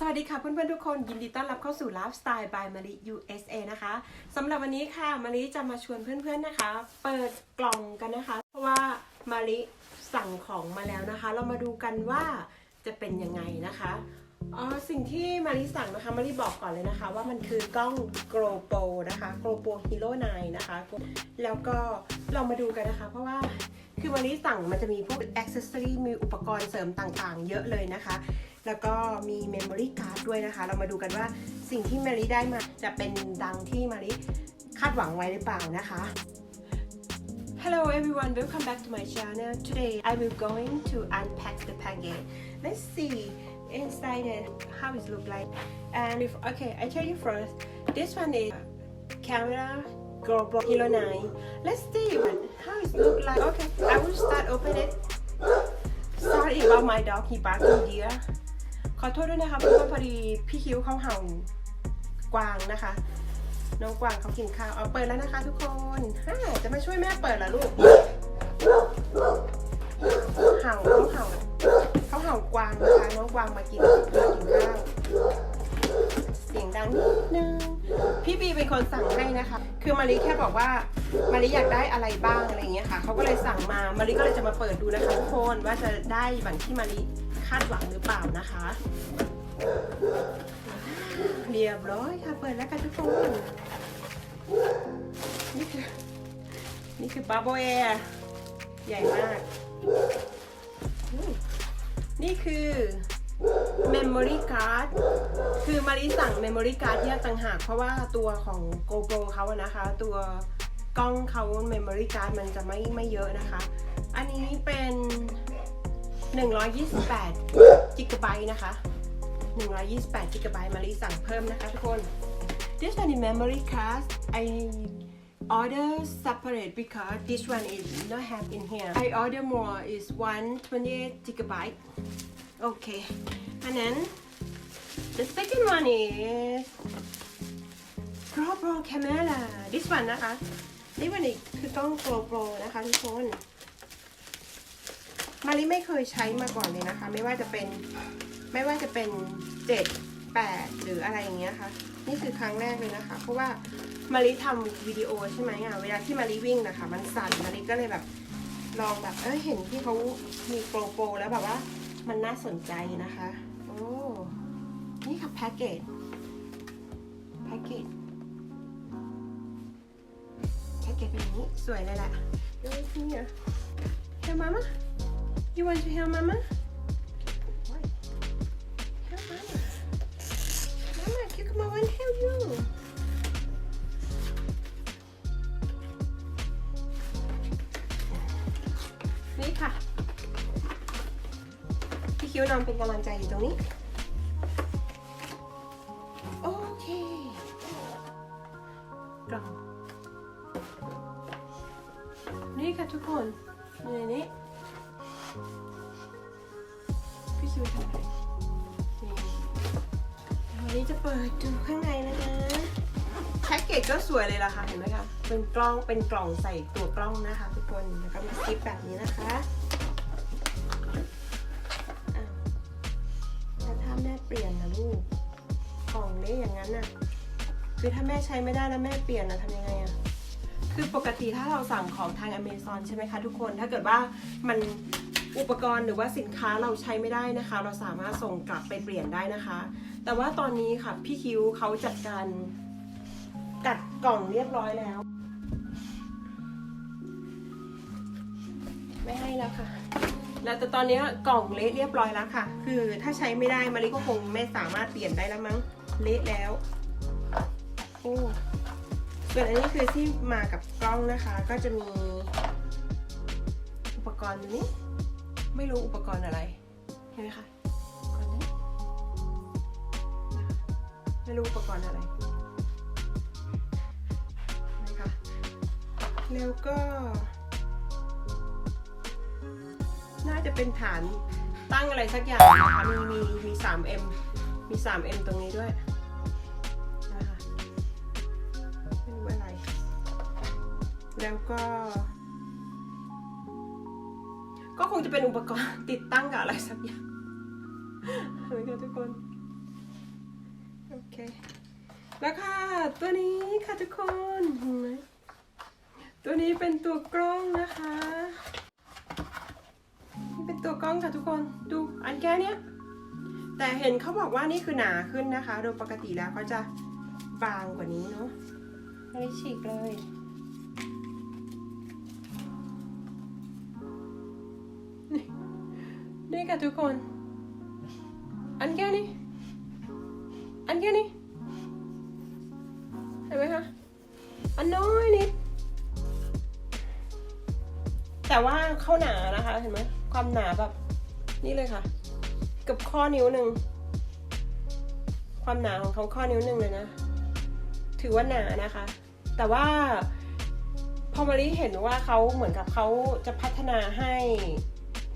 สวัสดีค่ะเพื่อนๆทุกคนยินดีต้อนรับเข้าสู่ Lifestyle by มาริ USA นะคะสำหรับวันนี้ค่ะมาริจะมาชวนเพื่อนๆนะคะ เปิดกล่องกันนะคะ เพราะว่ามาริสั่งของมาแล้วนะคะ เรามาดูกันว่าจะเป็นยังไงนะคะอ๋อสิ่งที่มาริสั่งนะคะมาริบอกก่อนเลยนะคะ ว่ามันคือกล้อง GoPro นะคะ GoPro Hero 9 นะคะ แล้วก็เรามาดูกันนะคะ เพราะว่าคือมาริสั่งมันจะมีพวกอ็อกเซสซอรี่มีอุปกรณ์เสริมต่างๆ เยอะเลยนะคะ แล้วก็มี Memory Card ด้วยนะคะ เรามาดูกันว่าสิ่งที่มาริได้มาจะเป็นดังที่มาริคาดหวังไว้หรือเปล่านะคะ Hello everyone, welcome back to my channel. Today I will going to unpack the package. Let's see inside it how it look like. And if okay, I tell you first. This one is camera GoPro Hero 9. Let's see what, how it look like. Okay, I will start open it. Sorry about my dog, he barking dear. ขอโทษด้วยนะคะเพราะว่าพอดีพี่คิ้วเขาเห่ากวางนะคะ น้องกวางเขากินข้าวเอาเปิดแล้วนะคะทุกคนฮ่าจะมาช่วยแม่เปิดเหรอลูกเห่าเขาเห่าเขาเห่ากวางนะคะน้องกวางมากินกินข้าวเสียงดังนิดนึงพี่บีเป็นคนสั่งให้นะคะ คือมาริแค่บอกว่ามาริอยากได้อะไรบ้างอะไรอย่างเงี้ยค่ะเขาก็เลยสั่งมามาริก็เลยจะมาเปิดดูนะคะทุกคนว่าจะได้แบบที่มาริ คาดหวังหรือเปล่านะคะ เรียบร้อยค่ะเปิดแล้วกันทุกคนนี่คือนี่คือบับเบิลแอร์ใหญ่มาก นี่คือ Memory Card คือมาริสั่ง Memory Card แยกต่างหาก เพราะว่าตัวของ GoPro เขาอะนะคะ ตัวกล้องเขา Memory Card มันจะไม่ไม่เยอะนะคะ อันนี้เป็น 128 g b นะคะ 128 g b มาริสั่งเพิ่มนะคะทุกคน This one is memory card I order separate because this one is not have in here I order more is 128 gigabyte okay and then the second one is GoPro camera this one นะคะนี่วันนี้คือกล้อง GoPro นะคะทุกคน มาริไม่เคยใช้มาก่อนเลยนะคะ ไม่ว่าจะเป็นไม่ว่าจะเป็นเจ็ดแปดหรืออะไรอย่างเงี้ยค่ะ นี่คือครั้งแรกเลยนะคะ เพราะว่ามาริทำวิดีโอใช่ไหมอะเวลาที่มาริวิ่งนะคะ มันสั่นมาริก็เลยแบบลองแบบเออเห็นที่เขามีโปรโปรแล้วแบบว่ามันน่าสนใจนะคะ โอ้นี่ค่ะแพ็กเกจแพ็กเกจแพ็กเกจเป็นอย่างนี้สวยเลยแหละดูนี่อะเฮลมามา You want to help Mama? What? Help Mama. Mama, come on, I want to help you. นี่ค่ะ พี่คิ้วนอนเป็นกำลังใจอยู่ตรงนี้ ดดูข้างในแล้วนะแพ็กเกจก็สวยเลยล่ะค่ะ เห็นไหมคะ เป็นกล้อง เป็นกล่องใส่ตัวกล้องนะคะ ทุกคน แล้วก็มีคลิปแบบนี้นะคะอ้าวแล้วถ้าแม่เปลี่ยนนะลูก กล่องเละอย่างนั้นน่ะ คือถ้าแม่ใช้ไม่ได้แล้วแม่เปลี่ยนนะทำยังไงอะคือปกติถ้าเราสั่งของทางอเมซอนใช่ไหมคะทุกคน ถ้าเกิดว่ามันอุปกรณ์หรือว่าสินค้าเราใช้ไม่ได้นะคะ เราสามารถส่งกลับไปเปลี่ยนได้นะคะ แต่ว่าตอนนี้ค่ะพี่คิวเขาจัดการกัดกล่องเรียบร้อยแล้ว ไม่ให้แล้วค่ะ แล้วแต่ตอนนี้กล่องเละเรียบร้อยแล้วค่ะ คือถ้าใช้ไม่ได้มาริก็คงไม่สามารถเปลี่ยนได้แล้วมั้งเละแล้วโอ้ส่วนอันนี้คือที่มากับกล้องนะคะ ก็จะมีอุปกรณ์ตัวนี้ ไม่รู้อุปกรณ์อะไรเห็นไหมคะ ไม่รู้อุปกรณ์อะไรนะคะแล้วก็ น่าจะเป็นฐานตั้งอะไรสักอย่างนะคะมีมีมี 3M มี 3M ตรงนี้ด้วยนะคะไม่รู้อะไร แล้วก็ ก็คงจะเป็นอุปกรณ์ติดตั้งกับอะไรสักอย่างเห็นไหมคะทุกคน แล้วค่ะ ตัวนี้ค่ะทุกคนเห็นไหมตัวนี้เป็นตัวกล้องนะคะ นี่เป็นตัวกล้องค่ะทุกคน ดูอันแค่เนี้ย แต่เห็นเขาบอกว่านี่คือหนาขึ้นนะคะ โดยปกติแล้วเขาจะบางกว่านี้เนาะไม่ฉีกเลยนี่ค่ะทุกคน อันแค่นี้ น้อยนิด แต่ว่าเข้าหนานะคะเห็นไหมความหนาแบบนี่เลยค่ะเกับข้อนิ้วหนึ่งความหนาของเขาข้อนิ้วหนึ่งเลยนะ ถือว่าหนานะคะ แต่ว่าพอมารีเห็นว่าเขาเหมือนกับเขาจะพัฒนาให้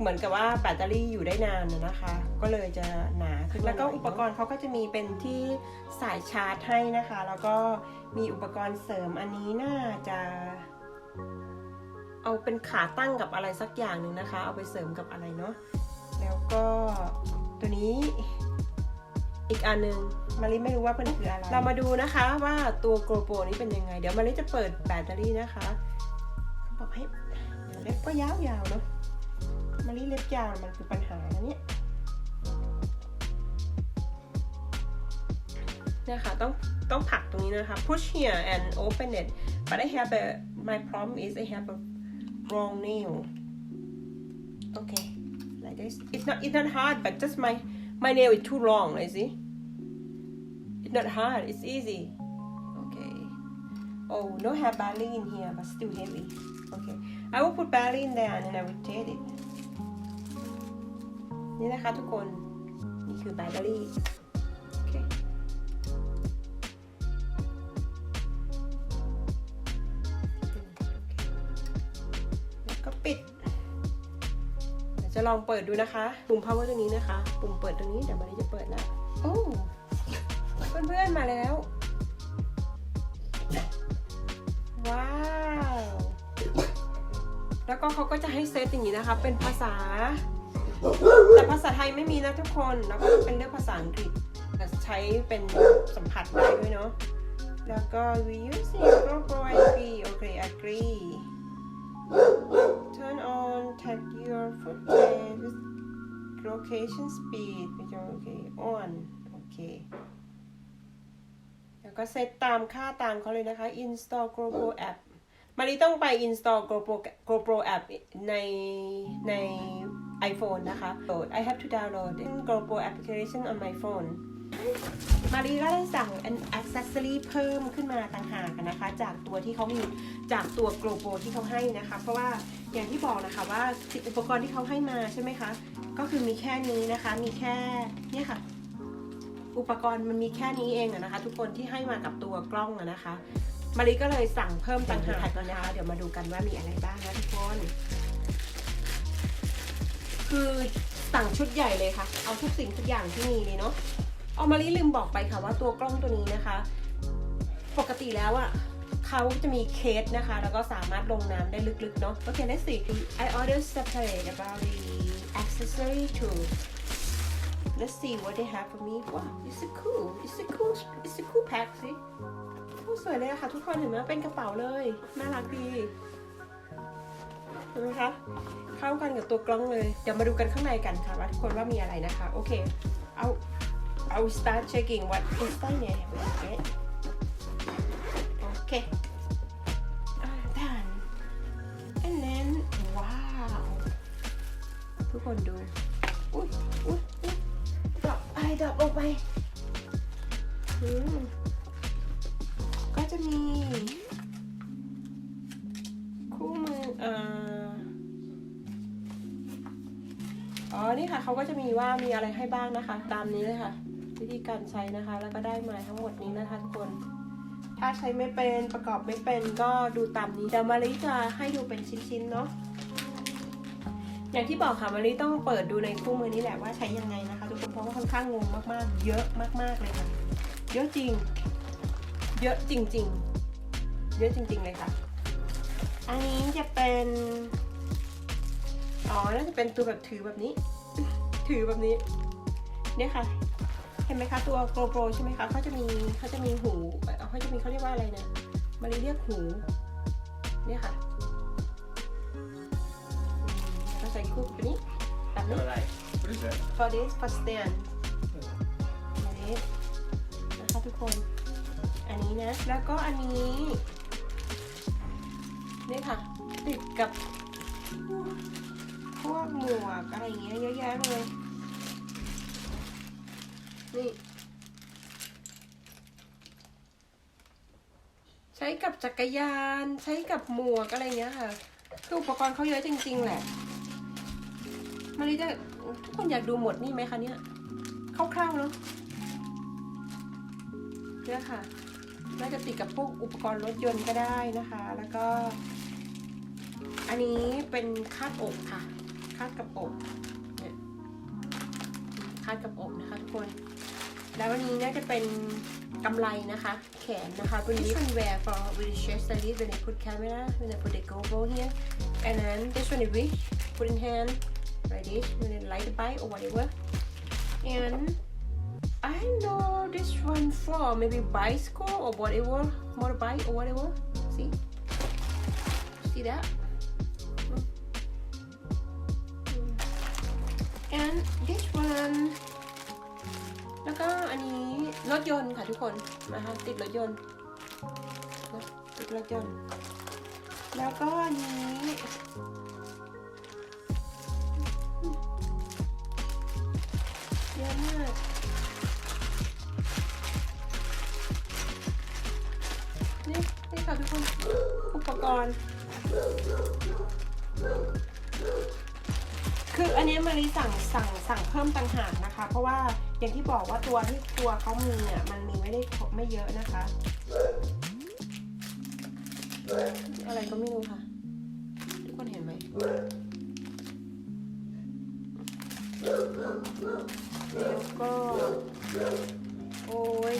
เหมือนกับว่าแบตเตอรี่อยู่ได้นานน่ะนะคะ ก็เลยจะหนาขึ้นแล้วก็อุปกรณ์เขาก็จะมีเป็นที่สายชาร์จให้นะคะ แล้วก็มีอุปกรณ์เสริมอันนี้น่าจะ เอาเป็นขาตั้งกับอะไรสักอย่างหนึ่งนะคะ เอาไปเสริมกับอะไรเนาะแล้วก็ตัวนี้อีกอันหนึ่งมาริไม่รู้ว่ามันคืออะไร เรามาดูนะคะว่าตัวโกโปรนี้เป็นยังไง เดี๋ยวมาริจะเปิดแบตเตอรี่นะคะเขาบอกให้เดี๋ยวเล็บก็ยาวๆเนาะ มาริเล็บยาวมันคือปัญหานะเนี่ยเนี่ยค่ะต้องต้องผลักตรงนี้นะคะ push here and open it but I have a my problem is I have a wrong nail okay like this. It's not it's not hard, but just my my nail is too long. You see? It's not hard. It's easy. Okay. Oh, no have barley in here, but still heavy. Okay. I will put barley in there and then I will taste it. นี่นะคะทุกคน นี่คือแบตเกอรี่โอเคแล้วก็ปิดเดี๋ยวจะลองเปิดดูนะคะ ปุ่ม power ตรงนี้นะคะ ปุ่มเปิดตรงนี้เดี๋ยวมารีจะเปิดแล้วโอ้เพื่อนๆมาแล้ว ว้าว แล้วก็เขาก็จะให้เซตอย่างนี้นะคะ เป็นภาษา แต่ภาษาไทยไม่มีนะทุกคนแล้วก็เป็นเรื่องภาษาอังกฤษแต่ใช้เป็นสัมผัสได้ด้วยเนาะแล้วก็ we use it go go I agree okay agree turn on tag your footprint with location speed ไปจนโอเค on โอเคแล้วก็เซตตามค่าตามเขาเลยนะคะ install GoPro app มารีต้องไป install GoPro GoPro app ในใน iPhone นะคะ I have to download the GoPro application on my phone มารีก็ได้สั่ง an accessory เพิ่มขึ้นมาต่างหากนะคะ จากตัวที่เขามีจากตัว GoPro ที่เขาให้นะคะ เพราะว่าอย่างที่บอกนะคะว่าอุปกรณ์ที่เขาให้มาใช่ไหมคะ ก็คือมีแค่นี้นะคะ มีแค่เนี่ยค่ะ อุปกรณ์มันมีแค่นี้เองนะคะ ทุกคนที่ให้มากับตัวกล้องนะคะมารีก็เลยสั่งเพิ่มต่างหากนะคะเดี๋ยวมาดูกันว่ามีอะไรบ้างนะทุกคน คือสั่งชุดใหญ่เลยค่ะ เอาทุกสิ่งทุกอย่างที่มีเลยเนาะเอามารีลืมบอกไปค่ะว่าตัวกล้องตัวนี้นะคะ ปกติแล้วอะเขาจะมีเคสนะคะ แล้วก็สามารถลงน้ำได้ลึกๆเนาะโอเค let's see I order separate about the accessory too let's see what they have for me wow it's a cool it's a cool it's a cool pack see สวยเลยะค่ะทุกคนเห็นไหมเป็นกระเป๋าเลย น่ารักดี เห็นไหมคะเข้ากันกับตัวกล้องเลย เดี๋ยวมาดูกันข้างในกันค่ะว่าทุกคนว่ามีอะไรนะคะ โอเค เอา I will start checking what inside there okay okay ah done and then wow ทุกคนดู อุ้ยอุ้ยอุ้ยดรอปไปดรอปลงไป ก็จะมี มีว่ามีอะไรให้บ้างนะคะ ตามนี้เลยค่ะ วิธีการใช้นะคะ แล้วก็ได้มาทั้งหมดนี้นะคะทุกคน ถ้าใช้ไม่เป็นประกอบไม่เป็นก็ดูตามนี้เดี๋ยวมาริจะให้ดูเป็นชิ้นๆเนาะอย่างที่บอกค่ะมาริต้องเปิดดูในคู่มือนี้แหละว่าใช้ยังไงนะคะทุกคนเพราะว่าค่อนข้างงงมากๆ เยอะมากๆเลยค่ะ เยอะจริง เยอะจริง ๆ เยอะจริง ๆเลยค่ะ อันนี้จะเป็นอ๋อน่าจะเป็นตัวแบบถือแบบนี้ ถือแบบนี้ เนี่ยค่ะห็นไหมคะตัว GoPro ใช่ไหมคะเขาจะมีเขาจะมีหูเอ่อเขาจะมีเขาเรียกว่าอะไรนะมารีเรียกหูเนี่ยค่ะอืมแล้วก็ใส่คู่กับตัวนี้แบบนี้ Alright. What is that? for this for stand อันนี้นะคะทุกคน อันนี้นะ แล้วก็อันนี้ นี่ค่ะ ติดกับพวกหมวกอะไรอย่างเงี้ยเยอะแยะเลย นี่ ใช้กับจักรยาน ใช้กับหมวกอะไรเงี้ยค่ะ คืออุปกรณ์เขาเยอะจริง ๆ แหละมาริจะทุกคนอยากดูหมดนี่ไหมคะเนี่ยคร่าวๆเนาะเนี่ยค่ะน่าจะติดกับพวกอุปกรณ์รถยนต์ก็ได้นะคะ แล้วก็ อันนี้เป็นคาดอกค่ะ คาดกับอกเนี่ยคาดกับอกนะคะทุกคน แล้ววันนี้น่าจะเป็นกำไรนะคะ แขนนะคะตัวนี้ one wear for with chest sleeve when I put camera when I put the GoPro here and then this one is wish put in hand like this when I light the bike or whatever and I know this one for maybe bicycle or whatever motorbike or whatever see see that Mm. Mm. and this one แล้วก็อันนี้รถยนต์ค่ะทุกคนนะคะติดรถยนต์นะติดรถยนต์แล้วก็อันนี้เยอะมากนี่นี่ค่ะทุกคนอุปกรณ์ คืออันนี้มารีสั่งสั่งสั่งเพิ่มต่างหากนะคะ เพราะว่า อย่างที่บอกว่าตัวที่ตัวเขามีอะมันมีไม่ได้ไม่เยอะนะคะ อะไรก็ไม่รู้ค่ะ ทุกคนเห็นไหมแล้วก็โอ้ย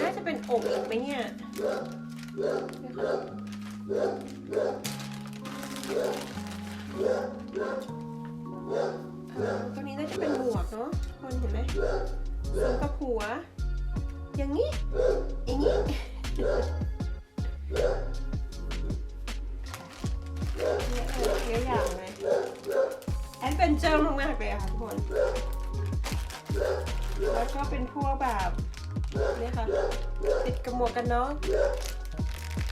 น่าจะเป็นอกอีกไหมเนี่ยนี่ค่ะเอ่อตัว นี้น่าจะเป็นหมวกเนาะคนเห็นไหมสวมกับหัว อย่างนี้ อย่างนี้ เยอะอย่างเลยแอนเป็นเจอร์มากๆเลยอะค่ะทุกคน แล้วก็เป็นพวกแบบเนี่ยค่ะ ติดกับหมวกกันน็อก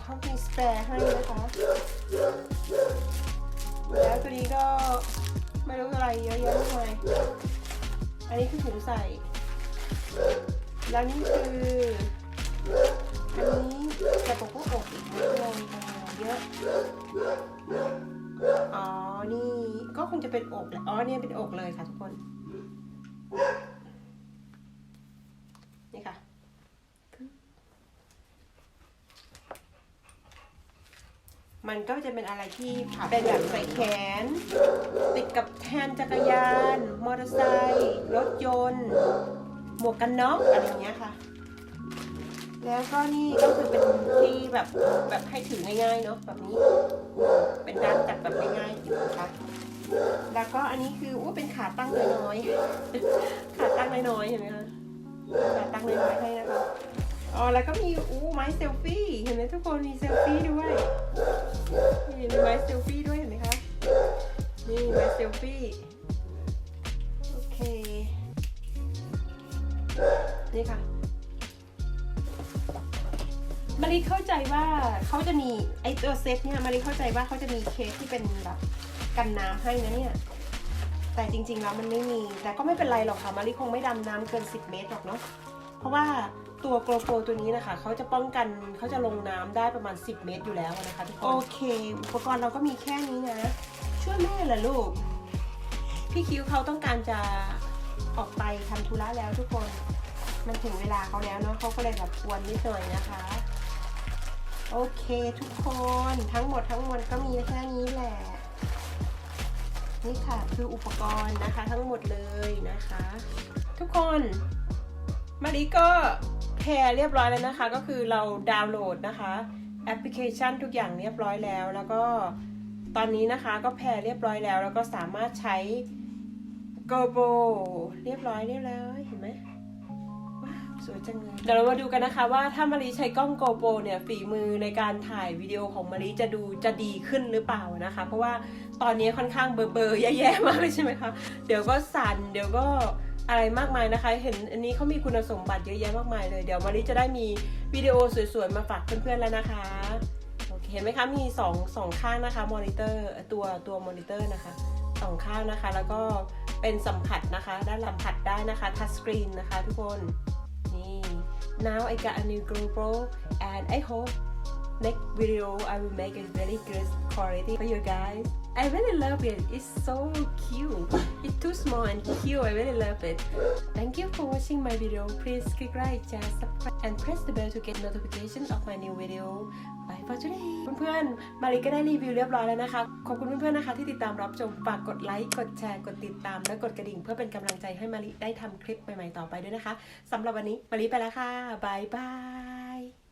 เขามีสเปรย์ให้นะคะ แล้วตัวนี้ก็ ไม่รู้อะไรเยอะแยะมากมายอันนี้คือถุงใส่ แล้วนี่คืออันนี้จะปกพวกอกอีกนิดนึงเยอะ อ๋อ นี่ก็คงจะเป็นอกแหละ อ๋อเนี่ยเป็นอกเลยค่ะทุกคนค่ะ มันก็จะเป็นอะไรที่เป็นแบบใส่แขน ติดกับแทนจักรยาน มอเตอร์ไซค์รถยนต์ หมวกกันน็อกอะไรอย่างเงี้ยค่ะ แล้วก็นี่ก็คือเป็นที่แบบแบบให้ถือง่ายๆเนาะแบบนี้ เป็นด้านจับแบบง่ายๆอยู่นะคะแล้วก็อันนี้คืออู้เป็นขาตั้งน้อยๆขาตั้งน้อยๆเห็นไหมคะขาตั้งน้อยๆให้นะคะ อ๋อแล้วก็มีอู้ไม้เซลฟี่ เห็นไหมทุกคนมีเซลฟี่ด้วยนี่มีไม้เซลฟี่ด้วยเห็นไหมคะนี่ไม้เซลฟี่โอเคนี่ค่ะมารีเข้าใจว่าเขาจะมีไอตัวเซตเนี่ยมารีเข้าใจว่าเขาจะมีเคสที่เป็นแบบกันน้ำให้นะเนี่ยแต่จริงๆแล้วมันไม่มี แต่ก็ไม่เป็นไรหรอกค่ะมารีคงไม่ดำน้ำเกิน 10 เมตรหรอกเนาะเพราะว่า ตัวโกลโปรตัวนี้นะคะเขาจะป้องกันเขาจะลงน้ำได้ประมาณ 10 เมตรอยู่แล้วนะคะทุกคน โอเค อุปกรณ์เราก็มีแค่นี้นะ ช่วยแม่เหรอลูก พี่คิวเขาต้องการจะออกไปทำธุระแล้วทุกคน มันถึงเวลาเขาแล้วเนาะเขาก็เลยแบบกวนนิดหน่อยนะคะ โอเคทุกคนทั้งหมดทั้งมวลก็มีแค่นี้แหละ นี่ค่ะคืออุปกรณ์นะคะทั้งหมดเลยนะคะ ทุกคนมาริก็ แพรเรียบร้อยแล้วนะคะ ก็คือเราดาวน์โหลดนะคะแอปพลิเคชันทุกอย่างเรียบร้อยแล้ว แล้วก็ตอนนี้นะคะก็แพร์เรียบร้อยแล้ว แล้วก็สามารถใช้ GoPro เรียบร้อยเรียบร้อยเห็นไหมว้าวสวยจังเลยเดี๋ยวเรามาดูกันนะคะว่าถ้ามารีใช้กล้อง GoPro เนี่ยฝีมือในการถ่ายวิดีโอของมารีจะดูจะดีขึ้นหรือเปล่านะคะ เพราะว่าตอนนี้ค่อนข้างเบลอๆแย่ๆมากเลยใช่ไหมคะเดี๋ยวก็สั่นเดี๋ยวก็ อะไรมากมายนะคะ เห็นอันนี้เขามีคุณสมบัติเยอะแยะมากมายเลย เดี๋ยวมารีจะได้มีวิดีโอสวยๆ มาฝากเพื่อนๆแล้วนะคะโอเคเห็นไหมคะมีสองสองข้างนะคะมอนิเตอร์ตัวตัวมอนิเตอร์นะคะสองข้างนะคะ แล้วก็เป็นสัมผัสนะคะ ด้านสัมผัสได้นะคะทัชสกรีนนะคะทุกคนนี่ now I got a new GoPro and I hope next video I will make a very good quality for you guys I really love it it's so cute it's too small and cute I really love it thank you for watching my video please click like share subscribe and press the bell to get notification of my new video bye for today เพื่อนๆ มาริก็ได้รีวิวเรียบร้อยแล้วนะคะ ขอบคุณเพื่อนๆ นะคะที่ติดตามรับชม ฝากกดไลค์ กดแชร์ กดติดตาม และกดกระดิ่งเพื่อเป็นกำลังใจให้มาริได้ทำคลิปใหม่ๆ ต่อไปด้วยนะคะสำหรับวันนี้มาริไปแล้วค่ะบายบาย